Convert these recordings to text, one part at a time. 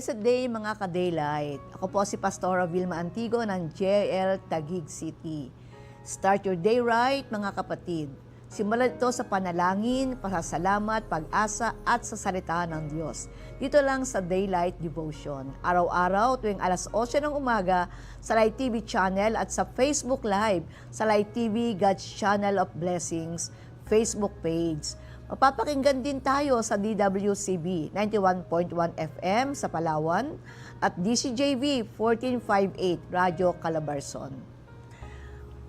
Blessed day mga ka-daylight. Ako po si Pastora Vilma Antigo ng JL Taguig City. Start your day right mga kapatid. Simulan ito sa panalangin, pasasalamat, pag-asa at sa salita ng Diyos. Dito lang sa Daylight Devotion. Araw-araw tuwing alas 8 ng umaga sa Light TV channel at sa Facebook Live sa Light TV God's Channel of Blessings Facebook page. Mapapakinggan din tayo sa DWCB 91.1 FM sa Palawan at DCJV 1458 Radio Calabarzon.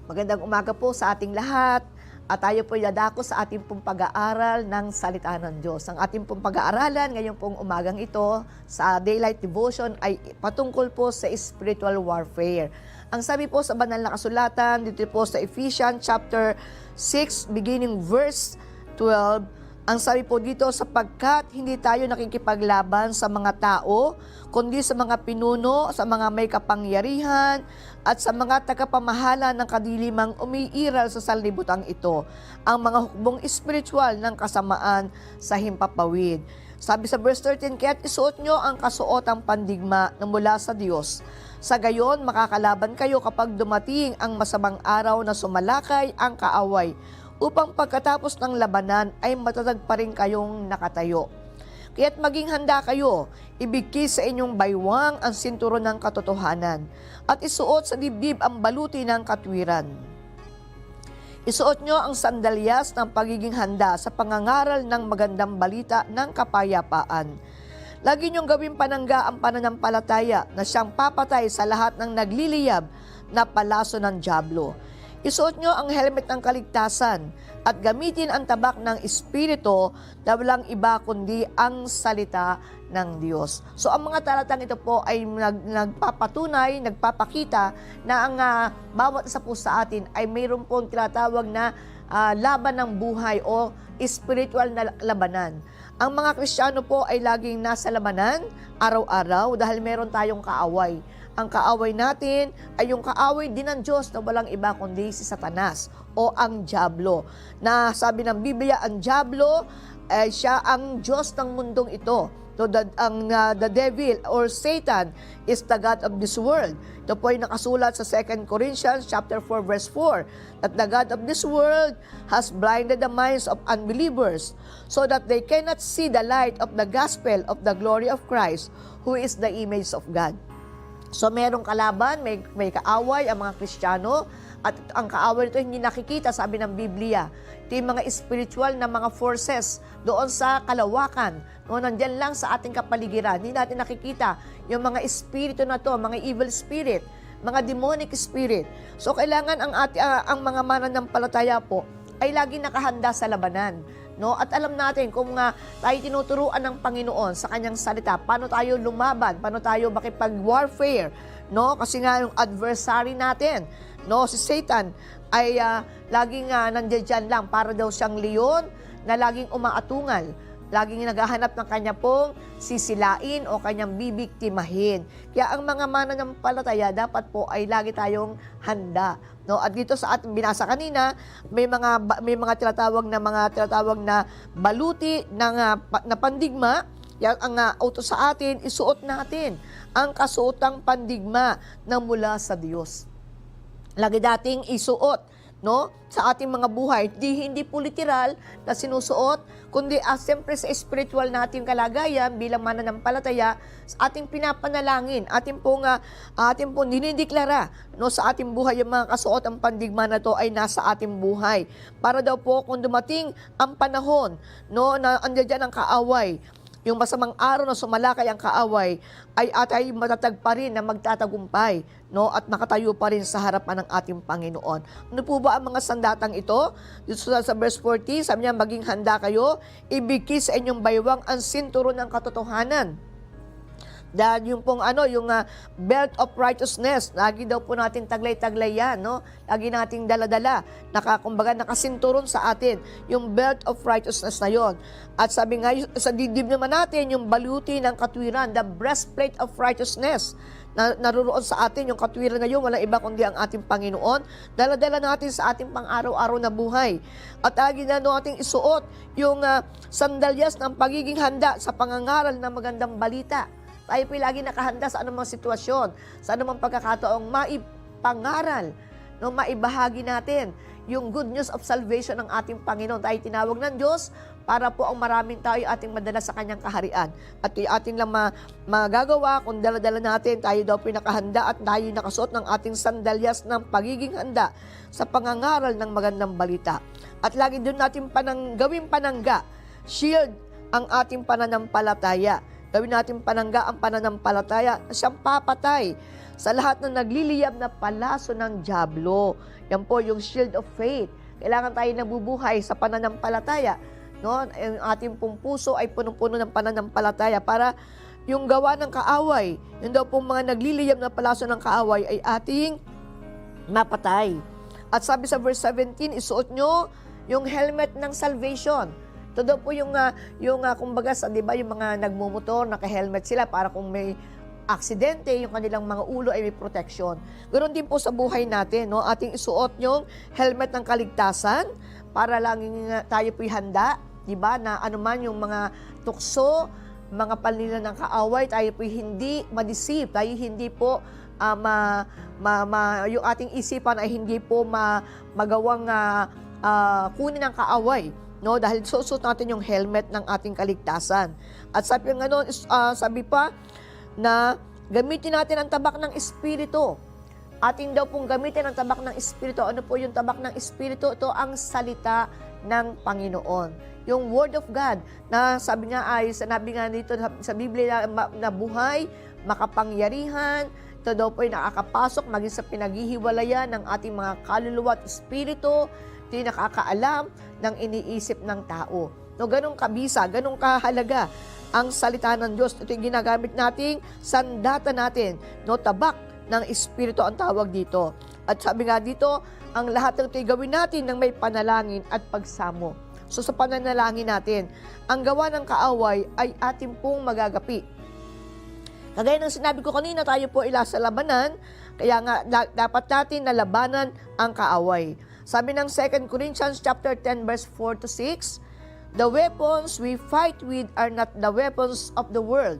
Magandang umaga po sa ating lahat at tayo po dadako sa ating pong pag-aaral ng Salita ng Diyos. Ang ating pong pag-aaralan ngayong pong umagang ito sa Daylight Devotion ay patungkol po sa spiritual warfare. Ang sabi po sa banal na kasulatan dito po sa Ephesians chapter 6 beginning verse 12, ang sabi po dito, sapagkat hindi tayo nakikipaglaban sa mga tao, kundi sa mga pinuno, sa mga may kapangyarihan, at sa mga tagapamahala ng kadilimang umiiral sa sanlibutan ito, ang mga hukbong espiritual ng kasamaan sa himpapawid. Sabi sa verse 13, kaya't isuot nyo ang kasuotang pandigma na mula sa Diyos. Sa gayon, makakalaban kayo kapag dumating ang masamang araw na sumalakay ang kaaway upang pagkatapos ng labanan ay matatag pa rin kayong nakatayo. Kaya't maging handa kayo, ibigkis sa inyong baywang ang sinturo ng katotohanan at isuot sa dibdib ang baluti ng katwiran. Isuot nyo ang sandalyas ng pagiging handa sa pangangaral ng magandang balita ng kapayapaan. Lagi niyong gawing panangga ang pananampalataya na siyang papatay sa lahat ng nagliliyab na palaso ng Diablo. Isuot nyo ang helmet ng kaligtasan at gamitin ang tabak ng Espiritu na walang iba kundi ang salita ng Diyos. So ang mga talatang ito po ay nag, nagpapatunay, nagpapakita na ang ah, bawat isa po sa atin ay mayroon pong tinatawag na ah, laban ng buhay o spiritual na labanan. Ang mga Kristiyano po ay laging nasa labanan araw-araw dahil meron tayong kaaway. Ang kaaway natin ay yung kaaway din ng Diyos na walang iba kundi si Satanas o ang Diablo. Na sabi ng Biblia, ang Diablo ay siya ang Diyos ng mundong ito. So the, ang uh, the devil or Satan is the God of this world. Ito po ay nakasulat sa 2 Corinthians chapter 4 verse 4 that the God of this world has blinded the minds of unbelievers so that they cannot see the light of the gospel of the glory of Christ who is the image of God. So merong kalaban, may, may kaaway ang mga Kristiyano at ang kaaway nito hindi nakikita, sabi ng Biblia. Ito yung mga spiritual na mga forces doon sa kalawakan. No, nandyan lang sa ating kapaligiran. Hindi natin nakikita yung mga espiritu na to, mga evil spirit, mga demonic spirit. So kailangan ang, ati, ah, ang mga mananampalataya po ay lagi nakahanda sa labanan no? At alam natin kung nga tayo tinuturuan ng Panginoon sa kanyang salita, paano tayo lumaban, paano tayo makipag-warfare, no? Kasi nga yung adversary natin, no, si Satan ay uh, laging uh, nandiyan lang para daw siyang leon na laging umaatungal laging naghahanap ng kanya pong sisilain o kanyang bibiktimahin. Kaya ang mga mananampalataya dapat po ay lagi tayong handa. No, at dito sa ating binasa kanina, may mga may mga tinatawag na mga tinatawag na baluti ng uh, na pandigma. Yang ang uh, utos sa atin, isuot natin ang kasuotang pandigma na mula sa Diyos. Lagi dating isuot no sa ating mga buhay. Di hindi po literal na sinusuot kundi ah, siyempre sa spiritual nating kalagayan bilang mananampalataya ating pinapanalangin ating pong uh, ating pong dinideklara no sa ating buhay. Yung mga kasuot ang pandigma na to ay nasa ating buhay. Para daw po kung dumating ang panahon no na andiyan ang kaaway yung masamang araw na sumalakay ang kaaway ay atay matatag pa rin na magtatagumpay no at makatayo pa rin sa harapan ng ating Panginoon. Ano po ba ang mga sandatang ito? Dito sa, verse 40, sabi niya, maging handa kayo, ibigki sa inyong baywang ang sinturo ng katotohanan Dahil yung pong ano, yung ah, belt of righteousness, lagi daw po natin taglay-taglay yan, no? Lagi nating dala-dala, nakakumbaga nakasinturon sa atin, yung belt of righteousness na yon. At sabi nga, sa dibdib naman natin, yung baluti ng katwiran, the breastplate of righteousness, na naruroon sa atin yung katwiran na yun, walang iba kundi ang ating Panginoon. Dala-dala natin sa ating pang-araw-araw na buhay. At lagi na nating isuot yung ah, sandalyas ng pagiging handa sa pangangaral ng magandang balita. Tayo po'y lagi nakahanda sa anumang sitwasyon, sa anumang pagkakataong maipangaral, no, maibahagi natin yung good news of salvation ng ating Panginoon. Tayo tinawag ng Diyos para po ang maraming tayo ating madala sa kanyang kaharian. At ating lang ma- magagawa kung dala-dala natin, tayo daw po'y nakahanda at tayo nakasuot ng ating sandalyas ng pagiging handa sa pangangaral ng magandang balita. At lagi doon natin panang, gawing panangga, shield ang ating pananampalataya. Gawin natin panangga ang pananampalataya na siyang papatay sa lahat ng nagliliyab na palaso ng Diablo. Yan po yung shield of faith. Kailangan tayo nabubuhay sa pananampalataya. No? Ang ating pong puso ay punong-puno ng pananampalataya para yung gawa ng kaaway, yung daw pong mga nagliliyab na palaso ng kaaway ay ating mapatay. At sabi sa verse 17, isuot nyo yung helmet ng salvation. Ito daw po yung, ah, yung uh, kumbaga, sa, di ba, yung mga nagmumotor, naka-helmet sila para kung may aksidente, yung kanilang mga ulo ay may protection. Ganoon din po sa buhay natin, no? Ating isuot yung helmet ng kaligtasan para laging ah, tayo po'y handa, di ba, na anuman yung mga tukso, mga panlila ng kaaway, tayo po'y hindi ma-deceive, tayo hindi po ah, ma, ma, ma- yung ating isipan ay hindi po ma, magawang ah, ah, kunin ng kaaway. No, dahil susuot natin yung helmet ng ating kaligtasan. At sabi nga is- ah, sabi pa na gamitin natin ang tabak ng espiritu. Ating daw pong gamitin ang tabak ng espiritu. Ano po yung tabak ng espiritu? Ito ang salita ng Panginoon. Yung word of God na sabi nga ay sinabi nga dito sa, Biblia na, na buhay, makapangyarihan, ito daw po ay nakakapasok maging sa pinaghihiwalayan ng ating mga kaluluwa at espiritu, yung nakakaalam ng iniisip ng tao. No, ganong kabisa, ganong kahalaga ang salita ng Diyos. Ito yung ginagamit nating sandata natin. No, tabak ng Espiritu ang tawag dito. At sabi nga dito, ang lahat ng ito'y gawin natin ng may panalangin at pagsamo. So sa pananalangin natin, ang gawa ng kaaway ay ating pong magagapi. Kagaya ng sinabi ko kanina, tayo po ila sa labanan, kaya nga da- dapat natin na labanan ang kaaway. Sabi ng 2 Corinthians chapter 10 verse 4 to 6, The weapons we fight with are not the weapons of the world.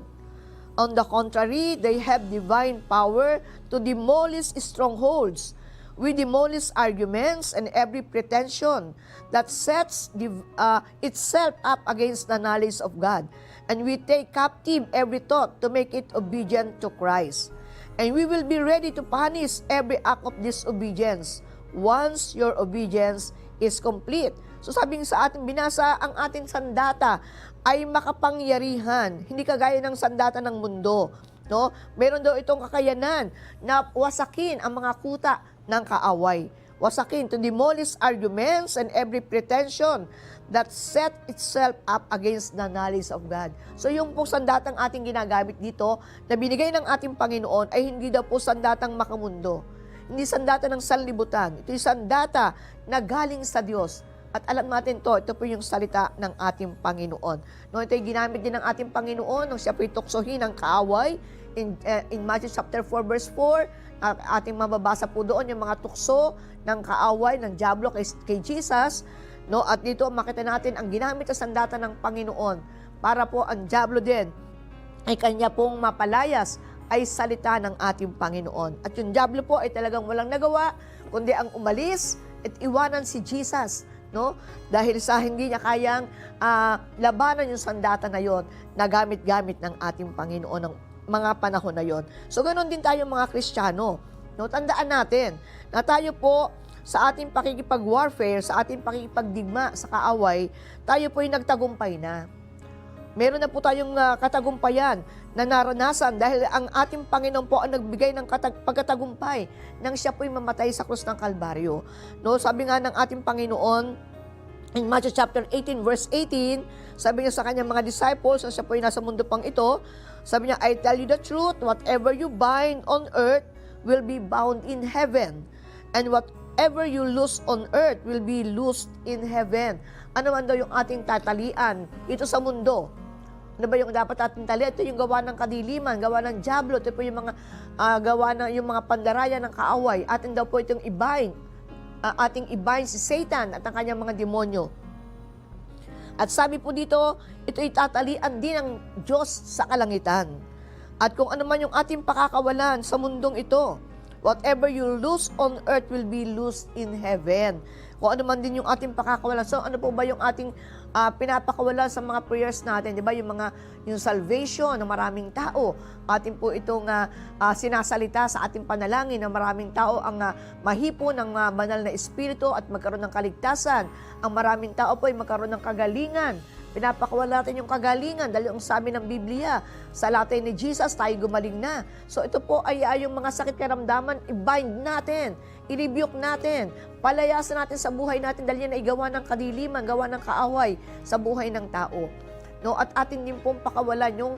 On the contrary, they have divine power to demolish strongholds. We demolish arguments and every pretension that sets uh, itself up against the knowledge of God. And we take captive every thought to make it obedient to Christ. And we will be ready to punish every act of disobedience once your obedience is complete. So sabing sa ating binasa, ang ating sandata ay makapangyarihan, hindi kagaya ng sandata ng mundo. No? Meron daw itong kakayanan na wasakin ang mga kuta ng kaaway. Wasakin to demolish arguments and every pretension that set itself up against the knowledge of God. So yung po sandatang ating ginagamit dito na binigay ng ating Panginoon ay hindi daw po sandatang makamundo. Hindi sandata ng sanlibutan. Ito yung sandata na galing sa Diyos. At alam natin to, ito po yung salita ng ating Panginoon. No, ito yung ginamit din ng ating Panginoon nung siya po tuksohin ng kaaway in, eh, in Matthew chapter 4 verse 4. ah, ating mababasa po doon yung mga tukso ng kaaway ng Diablo kay, kay Jesus. No, at dito makita natin ang ginamit sa sandata ng Panginoon para po ang Diablo din ay kanya pong mapalayas ay salita ng ating Panginoon. At yung Diablo po ay talagang walang nagawa, kundi ang umalis at iwanan si Jesus. No? Dahil sa hindi niya kayang ah, labanan yung sandata na yon na gamit-gamit ng ating Panginoon ng mga panahon na yon. So ganoon din tayo mga Kristiyano. No? Tandaan natin na tayo po sa ating pakikipag-warfare, sa ating pakikipagdigma sa kaaway, tayo po ay nagtagumpay na. Meron na po tayong ah, katagumpayan na naranasan dahil ang ating Panginoon po ang nagbigay ng katag- pagkatagumpay nang siya po'y mamatay sa krus ng Kalbaryo. No, sabi nga ng ating Panginoon In Matthew chapter 18 verse 18, sabi niya sa kanyang mga disciples, na siya po ay nasa mundo pang ito, sabi niya, I tell you the truth, whatever you bind on earth will be bound in heaven. And whatever you loose on earth will be loosed in heaven. Ano man daw yung ating tatalian ito sa mundo? Ano ba yung dapat ating tali? Ito yung gawa ng kadiliman, gawa ng diablo, ito po yung mga ah, gawa ng yung mga pandaraya ng kaaway. Atin daw po itong ibahin, ah, ating ibahin si Satan at ang kanyang mga demonyo. At sabi po dito, ito itatalian din ng Diyos sa kalangitan. At kung ano man yung ating pakakawalan sa mundong ito, whatever you lose on earth will be loosed in heaven. Kung ano man din yung ating pakakawalan. So ano po ba yung ating ah, pinapakawalan sa mga prayers natin? Di ba yung mga yung salvation ng maraming tao. Atin po itong ah, ah, sinasalita sa ating panalangin ng maraming tao ang ah, mahipo ng ah, banal na espiritu at magkaroon ng kaligtasan. Ang maraming tao po ay magkaroon ng kagalingan. Pinapakawala natin yung kagalingan dahil ang sabi ng Biblia, sa latay ni Jesus, tayo gumaling na. So ito po ay, ay yung mga sakit karamdaman, i-bind natin, i-rebuke natin, palayasan natin sa buhay natin dahil yan ay gawa ng kadiliman, gawa ng kaaway sa buhay ng tao. No? At atin din pong pakawalan yung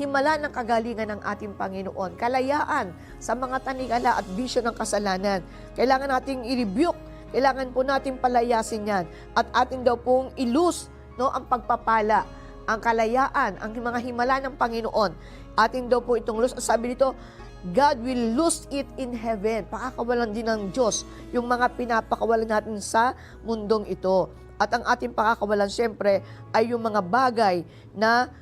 himala ng kagalingan ng ating Panginoon, kalayaan sa mga tanikala at bisyo ng kasalanan. Kailangan nating i-rebuke, kailangan po nating palayasin yan at atin daw pong ilus no, ang pagpapala, ang kalayaan, ang mga himala ng Panginoon. Atin daw po itong lus. Sabi dito, God will lose it in heaven. Pakakawalan din ng Diyos yung mga pinapakawalan natin sa mundong ito. At ang ating pakakawalan, siyempre, ay yung mga bagay na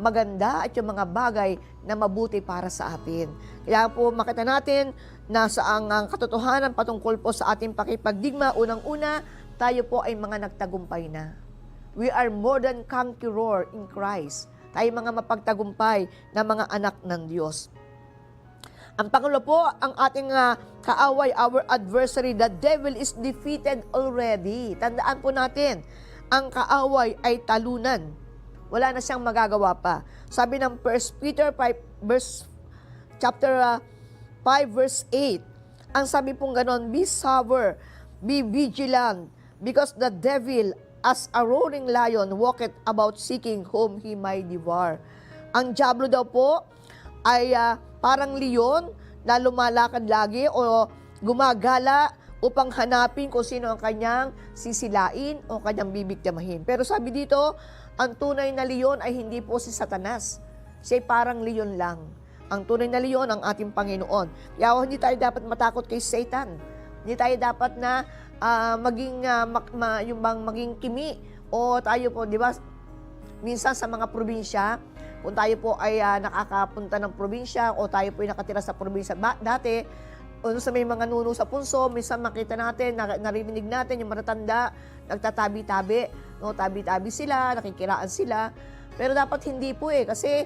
maganda at yung mga bagay na mabuti para sa atin. Kaya po makita natin na sa ang, ang katotohanan patungkol po sa ating pakipagdigma, unang-una, tayo po ay mga nagtagumpay na. We are more than conqueror in Christ. Tayo mga mapagtagumpay na mga anak ng Diyos. Ang pangulo po, ang ating ah, kaaway, our adversary, the devil is defeated already. Tandaan po natin, ang kaaway ay talunan. Wala na siyang magagawa pa. Sabi ng 1 Peter 5, verse, chapter ah, 5, verse 8, ang sabi pong ganon, be sober, be vigilant, because the devil, as a roaring lion, walketh about seeking whom he might devour. Ang diablo daw po ay ah, parang leon na lumalakad lagi o gumagala upang hanapin kung sino ang kanyang sisilain o kanyang bibiktimahin. Pero sabi dito, ang tunay na leon ay hindi po si Satanas. Siya ay parang leon lang. Ang tunay na leon ang ating Panginoon. Kaya hindi tayo dapat matakot kay Satan. Hindi tayo dapat na ah, maging ah, mak- ma- yung bang maging kimi o tayo po, di ba? Minsan sa mga probinsya, kung tayo po ay ah, nakakapunta ng probinsya o tayo po ay nakatira sa probinsya ba- dati, o sa may mga nuno sa punso, minsan makita natin, na, naririnig natin yung matatanda, nagtatabi-tabi, no, tabi-tabi sila, nakikiraan sila. Pero dapat hindi po eh, kasi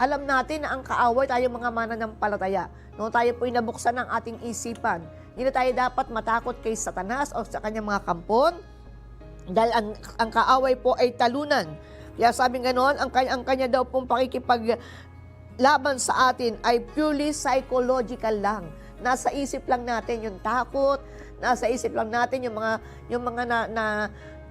alam natin na ang kaaway tayo mga mananampalataya. No, tayo po ay nabuksan ng ating isipan. Hindi tayo dapat matakot kay Satanas o sa kanyang mga kampon dahil ang, ang kaaway po ay talunan. Kaya sabi ganon, ang, kanya- ang kanya daw pong pakikipag laban sa atin ay purely psychological lang. Nasa isip lang natin yung takot, nasa isip lang natin yung mga yung mga na, na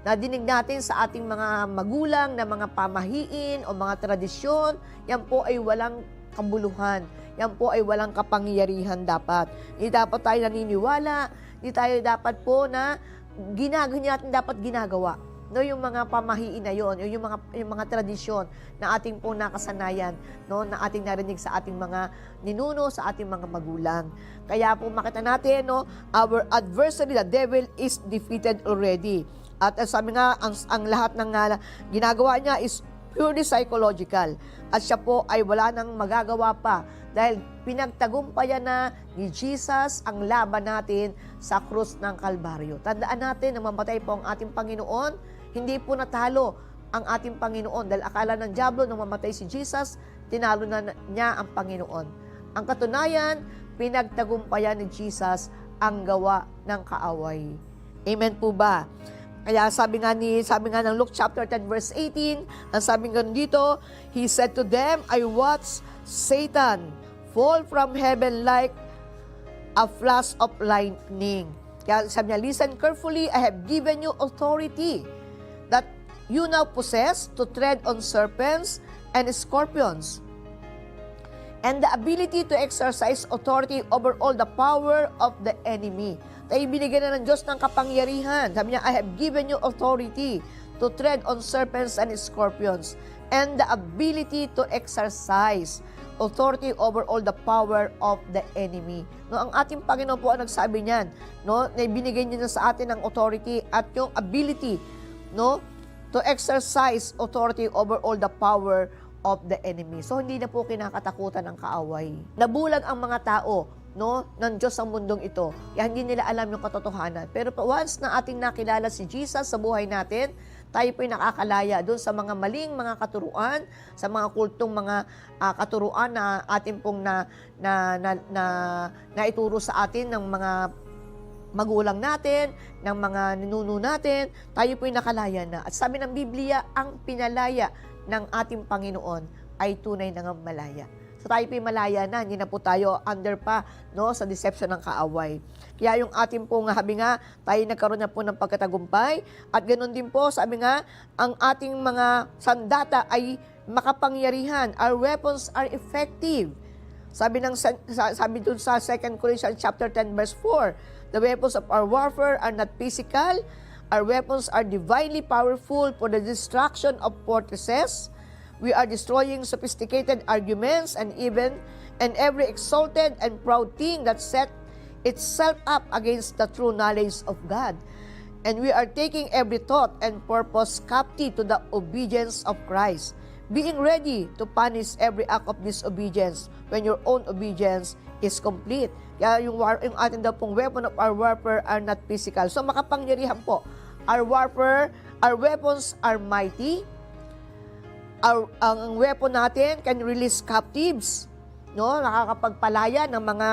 nadinig natin sa ating mga magulang na mga pamahiin o mga tradisyon, yan po ay walang kabuluhan. Yan po ay walang kapangyarihan dapat. Hindi dapat tayo naniniwala, hindi tayo dapat po na ginagawa natin dapat ginagawa. No, yung mga pamahiin na yon, yung mga yung mga tradisyon na ating po nakasanayan, no, na ating narinig sa ating mga ninuno, sa ating mga magulang. Kaya po makita natin, no, our adversary, the devil is defeated already. At uh, sabi nga, ang, ang lahat ng uh, ginagawa niya is purely psychological. At siya po ay wala nang magagawa pa dahil pinagtagumpayan na ni Jesus ang laban natin sa krus ng Kalbaryo. Tandaan natin na mamatay po ang ating Panginoon, hindi po natalo ang ating Panginoon dahil akala ng Diablo nung mamatay si Jesus, tinalo na niya ang Panginoon. Ang katunayan, pinagtagumpayan ni Jesus ang gawa ng kaaway. Amen po ba? Kaya sabi nga ni sabi nga ng Luke chapter 10 verse 18, ang sabi nga dito, he said to them, I watched Satan fall from heaven like a flash of lightning. Kaya sabi niya, listen carefully, I have given you authority that you now possess to tread on serpents and scorpions and the ability to exercise authority over all the power of the enemy. Tayo binigyan na ng Diyos ng kapangyarihan. Sabi niya, I have given you authority to tread on serpents and scorpions and the ability to exercise authority over all the power of the enemy. No, ang ating Panginoon po ang nagsabi niyan, no, na ibinigay niya na sa atin ang authority at yung ability, no, to exercise authority over all the power of the enemy. So hindi na po kinakatakutan ng kaaway. Nabulag ang mga tao no ng Diyos sa mundong ito. Kaya hindi nila alam yung katotohanan. Pero once na ating nakilala si Jesus sa buhay natin, tayo po'y nakakalaya doon sa mga maling mga katuruan, sa mga kultong mga ah, katuruan na ating pong na, na, na, na, naituro sa atin ng mga magulang natin, ng mga ninuno natin, tayo po'y nakalaya na. At sabi ng Biblia, ang pinalaya ng ating Panginoon ay tunay na malaya. So tayo malaya na, hindi na po tayo under pa no, sa deception ng kaaway. Kaya yung ating pong habi nga, tayo nagkaroon na po ng pagkatagumpay. At ganoon din po, sabi nga, ang ating mga sandata ay makapangyarihan. Our weapons are effective. Sabi ng sa- sa- sabi dun sa 2 Corinthians chapter 10 verse 4, the weapons of our warfare are not physical. Our weapons are divinely powerful for the destruction of fortresses. We are destroying sophisticated arguments and even and every exalted and proud thing that set itself up against the true knowledge of God. And we are taking every thought and purpose captive to the obedience of Christ, being ready to punish every act of disobedience when your own obedience is complete. Kaya yung, war, yung ating daw pong weapon of our warfare are not physical. So makapangyarihan po. Our warfare, our weapons are mighty. Our, ang weapon natin can release captives. No? Nakakapagpalaya ng mga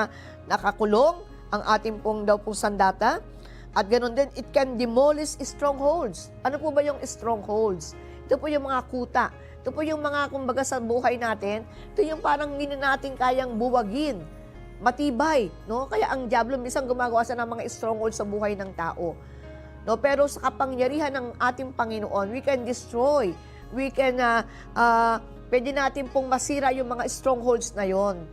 nakakulong ang ating pong daw pong sandata. At ganoon din, it can demolish strongholds. Ano po ba yung strongholds? Ito po yung mga kuta. Ito po yung mga, kumbaga sa buhay natin, ito yung parang hindi na natin kayang buwagin. Matibay, no? Kaya ang Diablo minsan gumagawa ng mga strongholds sa buhay ng tao. No, pero sa kapangyarihan ng ating Panginoon, we can destroy. We can, uh, uh, pwede natin pong masira yung mga strongholds na yon.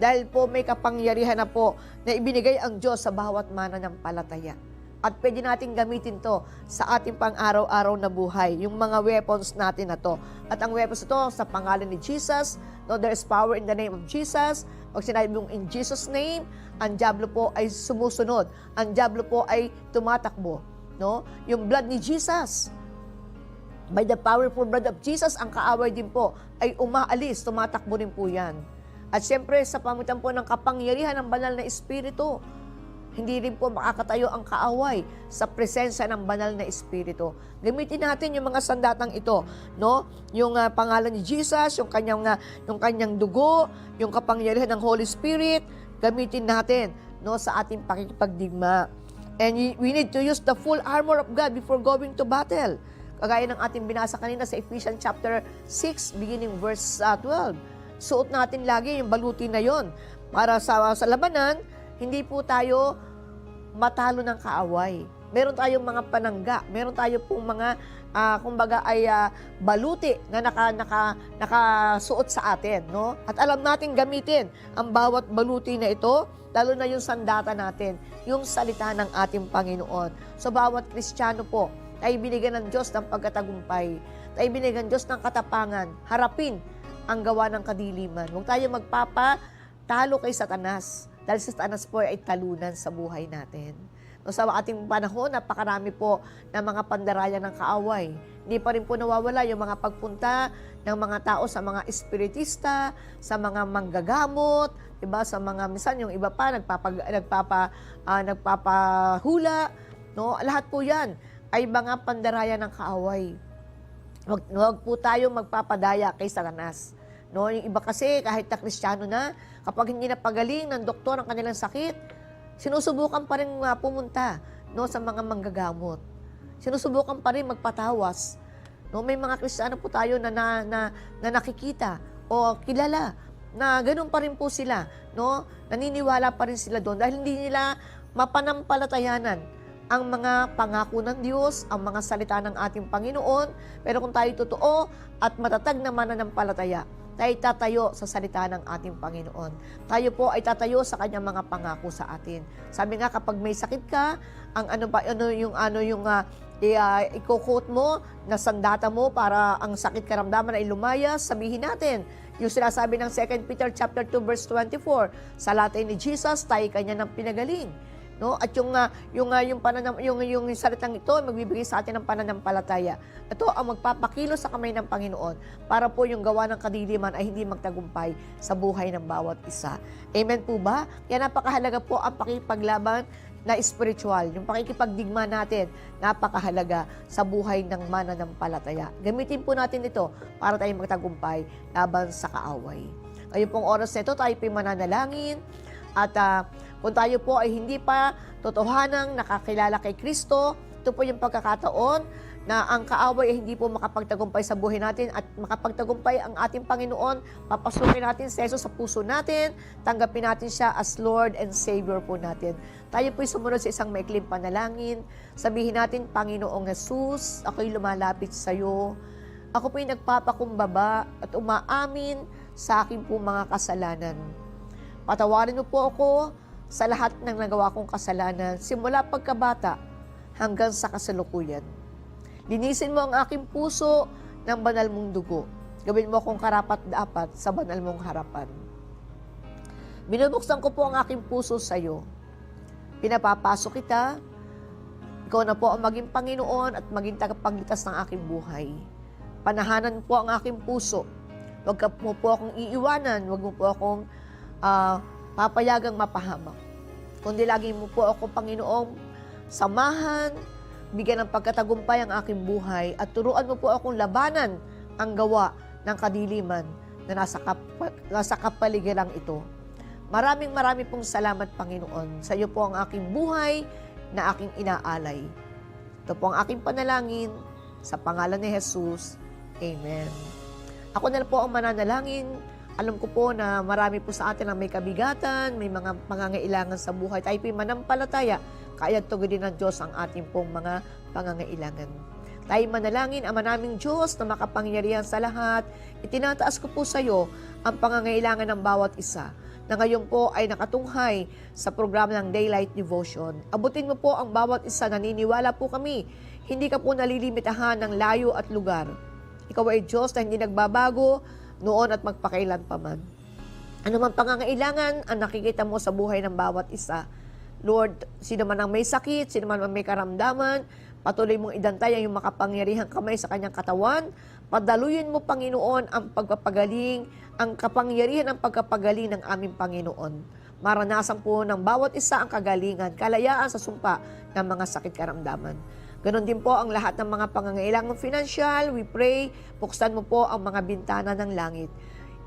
Dahil po may kapangyarihan na po na ibinigay ang Diyos sa bawat mananampalataya. At pwede natin gamitin to sa ating pang-araw-araw na buhay, yung mga weapons natin na to. At ang weapons ito sa pangalan ni Jesus, no, there is power in the name of Jesus. Pag sinabi mong in Jesus' name, ang Diablo po ay sumusunod. Ang Diablo po ay tumatakbo. No? Yung blood ni Jesus, by the powerful blood of Jesus, ang kaaway din po ay umaalis, tumatakbo rin po yan. At siyempre, sa pamitan po ng kapangyarihan ng banal na Espiritu, hindi rin po makakatayo ang kaaway sa presensya ng banal na Espiritu. Gamitin natin yung mga sandatang ito, no? Yung ah, pangalan ni Jesus, yung kanyang ah, yung kanyang dugo, yung kapangyarihan ng Holy Spirit, gamitin natin, no, sa ating pakikipagdigma. And we need to use the full armor of God before going to battle. Kagaya ng ating binasa kanina sa Ephesians chapter 6, beginning verse ah, 12. Suot natin lagi yung baluti na yon para sa, sa labanan, hindi po tayo matalo ng kaaway. Meron tayong mga panangga, meron tayo pong mga ah, kumbaga ay ah, baluti na naka, naka, nakasuot sa atin. No? At alam natin gamitin ang bawat baluti na ito, lalo na yung sandata natin, yung salita ng ating Panginoon. So bawat Kristiyano po ay binigyan ng Diyos ng pagkatagumpay, ay binigyan ng Diyos ng katapangan, harapin ang gawa ng kadiliman. Huwag tayo magpapatalo kay Satanas dahil si Satanas po ay talunan sa buhay natin. No, sa ating panahon, napakarami po ng mga pandaraya ng kaaway. Hindi pa rin po nawawala yung mga pagpunta ng mga tao sa mga espiritista, sa mga manggagamot, 'di ba? Sa mga minsan yung iba pa nagpapag nagpapa ah, nagpapahula, no? Lahat po 'yan ay mga pandaraya ng kaaway. Wag, wag po tayo magpapadaya kay Satanas. No, yung iba kasi kahit na Kristiyano na, kapag hindi na pagaling ng doktor ang kanilang sakit, sinusubukan pa rin uh, pumunta no sa mga manggagamot. Sinusubukan pa rin magpatawas. No, may mga Kristiyano po tayo na, na, na, na nakikita o kilala na ganun pa rin po sila, no? Naniniwala pa rin sila doon dahil hindi nila mapanampalatayanan ang mga pangako ng Diyos, ang mga salita ng ating Panginoon. Pero kung tayo totoo at matatag na mananampalataya, tayo tatayo sa salita ng ating Panginoon. Tayo po ay tatayo sa kanyang mga pangako sa atin. Sabi nga kapag may sakit ka, ang ano ba ano yung ano yung uh, i-quote mo na sandata mo para ang sakit karamdaman ay lumayas, sabihin natin, yung sinasabi ng 2 Peter chapter 2 verse 24, sa Latin ni Jesus, tayo kanya ng pinagaling. No? At yung uh, yung uh, yung pananam yung yung salitang ito ay magbibigay sa atin ng pananampalataya. Ito ang magpapakilo sa kamay ng Panginoon para po yung gawa ng kadiliman ay hindi magtagumpay sa buhay ng bawat isa. Amen po ba? Kaya napakahalaga po ang pakipaglaban na spiritual, yung pakikipagdigma natin, napakahalaga sa buhay ng mananampalataya. Gamitin po natin ito para tayo magtagumpay laban sa kaaway. Ngayon pong oras na ito, tayo po mananalangin at uh, kung tayo po ay hindi pa totohanang nakakilala kay Kristo, ito po yung pagkakataon na ang kaaway ay hindi po makapagtagumpay sa buhay natin at makapagtagumpay ang ating Panginoon, papasukin natin sa sa puso natin, tanggapin natin siya as Lord and Savior po natin. Tayo po'y sumunod sa isang maikling panalangin. Sabihin natin, Panginoong Jesus, ako'y lumalapit sa iyo. Ako po'y nagpapakumbaba at umaamin sa aking po mga kasalanan. Patawarin mo po ako sa lahat ng nagawa kong kasalanan, simula pagkabata hanggang sa kasalukuyan. Linisin mo ang aking puso ng banal mong dugo. Gawin mo akong karapat dapat sa banal mong harapan. Binubuksan ko po ang aking puso sa iyo. Pinapapasok kita. Ikaw na po ang maging Panginoon at maging tagapagligtas ng aking buhay. Panahanan po ang aking puso. Huwag mo po akong iiwanan. Huwag mo po akong uh, papayagang mapahamak. Kundi lagi mo po ako, Panginoong, samahan, bigyan ng pagkatagumpay ang aking buhay at turuan mo po akong labanan ang gawa ng kadiliman na nasa, kap- nasa kapaligiran ito. Maraming maraming pong salamat, Panginoon. Sa iyo po ang aking buhay na aking inaalay. Ito po ang aking panalangin sa pangalan ni Jesus. Amen. Ako na po ang mananalangin. Alam ko po na marami po sa atin ang may kabigatan, may mga pangangailangan sa buhay. Tayo po'y manampalataya kaya tugudin ng Diyos ang ating pong mga pangangailangan. Tayo manalangin, Ama naming Diyos na makapangyarihan sa lahat, itinataas ko po sa iyo ang pangangailangan ng bawat isa na ngayon po ay nakatunghay sa programa ng Daylight Devotion. Abutin mo po ang bawat isa, naniniwala po kami, hindi ka po nalilimitahan ng layo at lugar. Ikaw ay Diyos na hindi nagbabago noon at magpakailan pa man. Ano man pangangailangan ang nakikita mo sa buhay ng bawat isa, Lord, sino man ang may sakit, sino man ang may karamdaman, patuloy mong idantay ang iyong makapangyarihang kamay sa kanyang katawan. Padaluyin mo, Panginoon, ang pagpapagaling, ang kapangyarihan ng pagkapagaling ng aming Panginoon. Maranasan po ng bawat isa ang kagalingan, kalayaan sa sumpa ng mga sakit karamdaman. Ganon din po ang lahat ng mga pangangailangan financial. We pray, buksan mo po ang mga bintana ng langit.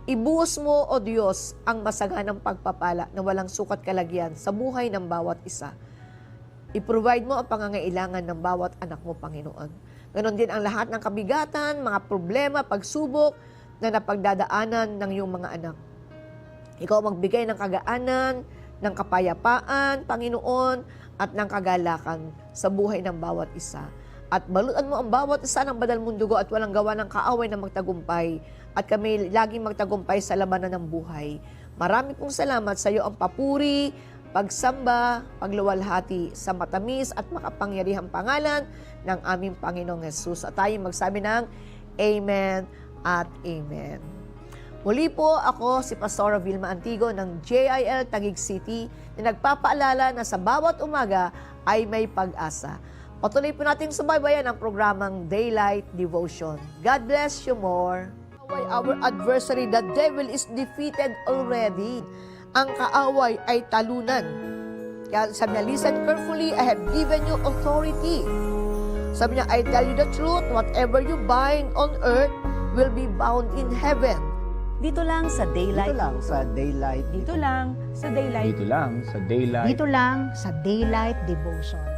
Ibuhos mo, O Diyos, ang masaganang pagpapala na walang sukat kalagyan sa buhay ng bawat isa. I-provide mo ang pangangailangan ng bawat anak mo, Panginoon. Ganon din ang lahat ng kabigatan, mga problema, pagsubok na napagdadaanan ng iyong mga anak. Ikaw magbigay ng kagaanan, ng kapayapaan, Panginoon, at ng kagalakan sa buhay ng bawat isa. At balutan mo ang bawat isa ng badal mong dugo at walang gawa ng kaaway na magtagumpay. At kami laging magtagumpay sa labanan ng buhay. Marami pong salamat sa iyo ang papuri, pagsamba, pagluwalhati sa matamis at makapangyarihang pangalan ng aming Panginoong Yesus. At tayo magsabi ng Amen at Amen. Muli po ako si Pastora Vilma Antigo ng JIL Taguig City na nagpapaalala na sa bawat umaga ay may pag-asa. Patuloy po natin subaybayan ang programang Daylight Devotion. God bless you more. Our adversary, the devil, is defeated already. Ang kaaway ay talunan. Kaya sabi niya, listen carefully, I have given you authority. Sabi niya, I tell you the truth, whatever you bind on earth will be bound in heaven. Dito lang sa Dito Daylight. lang sa daylight. Dito lang sa Daylight. Dito lang sa Daylight Dito lang sa Daylight Devotion.